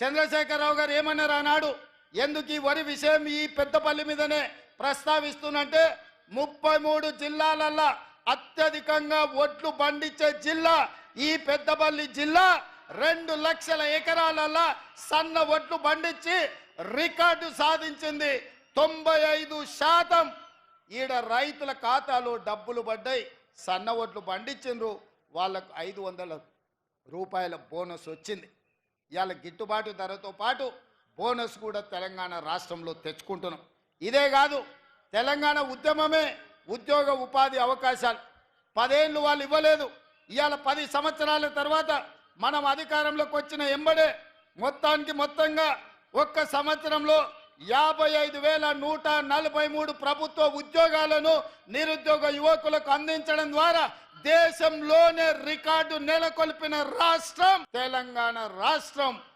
చంద్రశేఖరరావు గారు ఏమన్నారు ఆనాడు? ఎందుకు ఈ వరి విషయం ఈ పెద్దపల్లి మీదనే ప్రస్తావిస్తున్నంటే ముప్పై మూడు జిల్లాలల్లా అత్యధికంగా ఒట్లు పండించే జిల్లా ఈ పెద్దపల్లి జిల్లా. రెండు లక్షల ఎకరాలల్లా సన్న ఒట్లు పండించి రికార్డు సాధించింది. తొంభై ఐదు శాతం ఈడ రైతుల ఖాతాలో డబ్బులు పడ్డాయి. సన్న ఒట్లు పండించిండ్రు. వాళ్ళకు ఐదు వందల రూపాయల బోనస్ వచ్చింది. ఇవాళ గిట్టుబాటు ధరతో పాటు బోనస్ కూడా తెలంగాణ రాష్ట్రంలో తెచ్చుకుంటున్నాం. ఇదే కాదు తెలంగాణ ఉద్యమమే ఉద్యోగ ఉపాధి అవకాశాలు. పదేళ్ళు వాళ్ళు ఇవ్వలేదు. ఇవాళ పది సంవత్సరాల తర్వాత మనం అధికారంలోకి వచ్చిన ఎంబడే మొత్తానికి మొత్తంగా ఒక్క సంవత్సరంలో యాభై ఐదు వేల నూట నలభై మూడు ప్రభుత్వ ఉద్యోగాలను నిరుద్యోగ యువకులకు అందించడం ద్వారా దేశంలోనే రికార్డు నెలకొల్పిన రాష్ట్రం తెలంగాణ రాష్ట్రం.